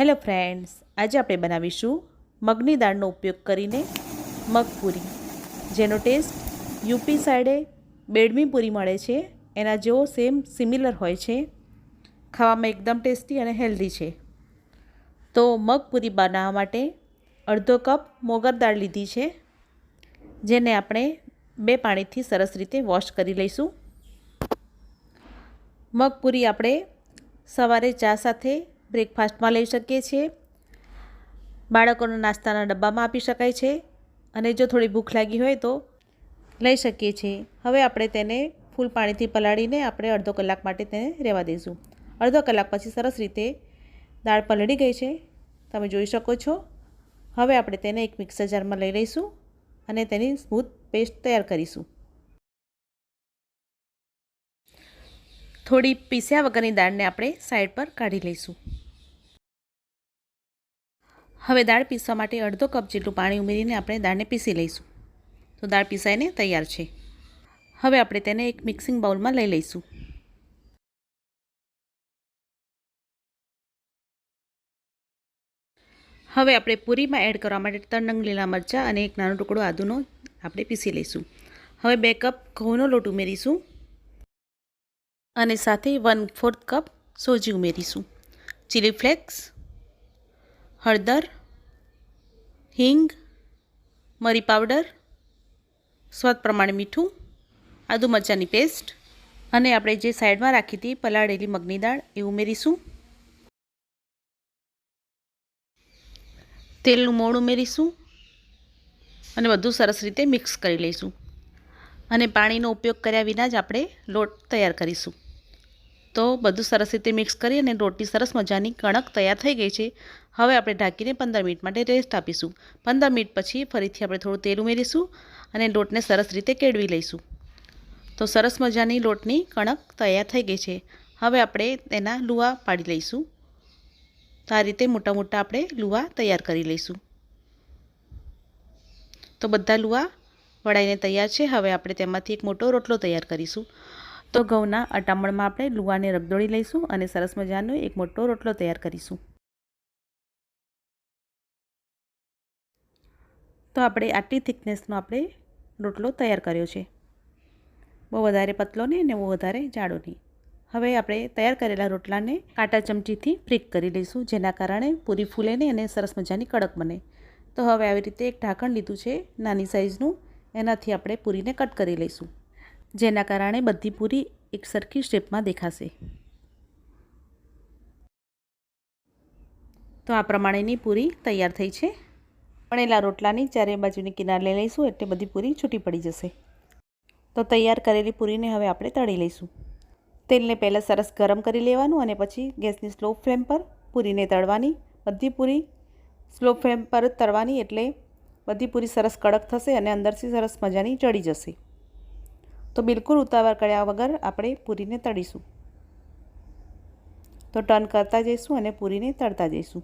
Hello friends આજે આપણે બનાવીશું મગની દાળનો ઉપયોગ કરીને મગપૂરી જેનો ટેસ્ટ યુપી સાઈડે બેડમી પૂરી મળે છે. એના જેવો સેમ સિમિલર હોય છે. ખાવામાં એકદમ ટેસ્ટી અને હેલ્ધી છે. તો મગપૂરી બનાવવા માટે અડધો કપ મોગર દાળ લીધી છે. જેને આપણે બે પાણીથી સરસ રીતે વોશ કરી લઈશું. મગપૂરી આપણે સવારે ચા સાથે બ્રેકફાસ્ટમાં લઈ શકીએ છીએ. બાળકોને નાસ્તાના ડબ્બામાં આપી શકાય છે. અને જો થોડી ભૂખ લાગી હોય તો લઈ શકીએ છીએ. હવે આપણે તેને ફૂલ પાણીથી પલાળીને આપણે અડધો કલાક માટે તેને રહેવા દઈશું. અડધો કલાક પછી સરસ રીતે દાળ પલળી ગઈ છે. તમે જોઈ શકો છો. હવે આપણે તેને એક મિક્સર જારમાં લઈ લઈશું અને તેની સ્મૂથ પેસ્ટ તૈયાર કરીશું. થોડી પીસ્યા વગરની દાળને આપણે સાઈડ પર કાઢી લઈશું. હવે દાળ પીસવા માટે અડધો કપ જેટલું પાણી ઉમેરીને આપણે દાળને પીસી લઈશું. તો દાળ પીસાઈને તૈયાર છે. હવે આપણે તેને એક મિક્સિંગ બાઉલમાં લઈ લઈશું. હવે આપણે પૂરીમાં એડ કરવા માટે ત્રણ લીલા મરચાં અને એક નાનો ટુકડો આદુનો આપણે પીસી લઈશું. હવે બે કપ ઘઉંનો લોટ ઉમેરીશું અને સાથે વન ફોર્થ કપ સોજી ઉમેરીશું. ચીલી ફ્લેક્સ હળદર હિંગ, મરી પાવડર, સ્વાદ પ્રમાણે મીઠું, આદુ મરચાંની પેસ્ટ અને આપણે જે સાઈડમાં રાખી હતી પલાળેલી મગની દાળ એ ઉમેરીશું. તેલનું મોણ ઉમેરીશું અને બધું સરસ રીતે મિક્સ કરી લઈશું. અને પાણીનો ઉપયોગ કર્યા વિના જ આપણે લોટ તૈયાર કરીશું. તો બધું સરસ રીતે મિક્સ કરી અને રોટલી સરસ મજાની કણક તૈયાર થઈ ગઈ છે. હવે આપણે ઢાંકીને પંદર મિનિટ માટે રેસ્ટ આપીશું. પંદર મિનિટ પછી ફરીથી આપણે થોડું તેલ ઉમેરીશું અને લોટને સરસ રીતે કેળવી લઈશું. તો સરસ મજાની લોટની કણક તૈયાર થઈ ગઈ છે. હવે આપણે તેના લુવા પાડી લઈશું. તો આ રીતે મોટા મોટા આપણે લુવા તૈયાર કરી લઈશું. તો બધા લુવા વળાઈને તૈયાર છે. હવે આપણે તેમાંથી એક મોટો રોટલો તૈયાર કરીશું. તો ઘઉંના અટામણમાં આપણે લુવાને રગદોળી લઈશું અને સરસ મજાનો એક મોટો રોટલો તૈયાર કરીશું. તો આપણે આટલી થિકનેસનો આપણે રોટલો તૈયાર કર્યો છે. બહુ વધારે પતલો નહીં ને બહુ વધારે જાડો નહીં. હવે આપણે તૈયાર કરેલા રોટલાને કાંટા ચમચીથી ફ્રિક કરી લઈશું, જેના કારણે પૂરી ફૂલે નહીં અને સરસ મજાની કડક બને. તો હવે આવી રીતે એક ઢાંકણ લીધું છે, નાની સાઇઝનું એનાથી આપણે પૂરીને કટ કરી લઈશું. જેના કારણે બધી પૂરી એક સરખી શેપમાં દેખાશે. તો આ પ્રમાણેની પૂરી તૈયાર થઈ છે. વણેલા રોટલાની ચારે બાજુની કિનાર લઈ લઈશું એટલે બધી પૂરી છૂટી પડી જશે. તો તૈયાર કરેલી પૂરીને હવે આપણે તળી લઈશું. તેલને પહેલાં સરસ ગરમ કરી લેવાનું અને પછી ગેસની સ્લો ફ્લેમ પર પૂરીને તળવાની. બધી પૂરી સ્લો ફ્લેમ પર તળવાની એટલે બધી પૂરી સરસ કડક થશે અને અંદરથી સરસ મજાની ચડી જશે. તો બિલકુલ ઉતાવળ કર્યા વગર આપણે પૂરીને તળીશું. તો ટર્ન કરતા જઈશું અને પૂરીને તળતા જઈશું.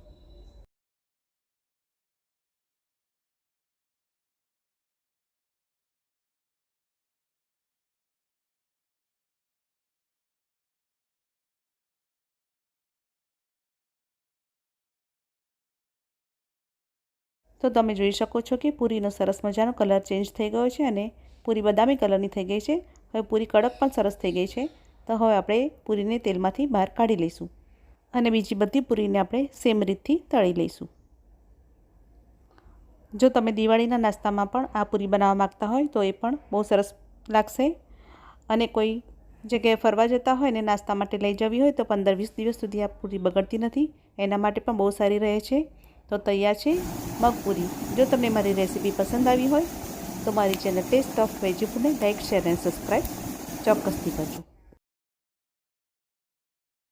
તો તમે જોઈ શકો છો કે પૂરીનો સરસ મજાનો કલર ચેન્જ થઈ ગયો છે અને પૂરી બદામી કલરની થઈ ગઈ છે. હવે પૂરી કડક પણ સરસ થઈ ગઈ છે. તો હવે આપણે પૂરીને તેલમાંથી બહાર કાઢી લઈશું. અને બીજી બધી પૂરીને આપણે સેમ રીતથી તળી લઈશું. જો તમે દિવાળીના નાસ્તામાં પણ આ પૂરી બનાવવા માગતા હોય તો એ પણ બહુ સરસ લાગશે. અને કોઈ જગ્યાએ ફરવા જતા હોય ને નાસ્તા માટે લઈ જવી હોય તો પંદર વીસ દિવસ સુધી આ પૂરી બગડતી નથી. એના માટે પણ બહુ સારી રહે છે. તો તૈયાર છે મગપૂરી. જો તમને મારી રેસીપી પસંદ આવી હોય તો મારી ચેનલ ટેસ્ટ ઓફ વેજીફૂડને લાઇક શેર અને સબસ્ક્રાઈબ ચોક્કસથી કરજો.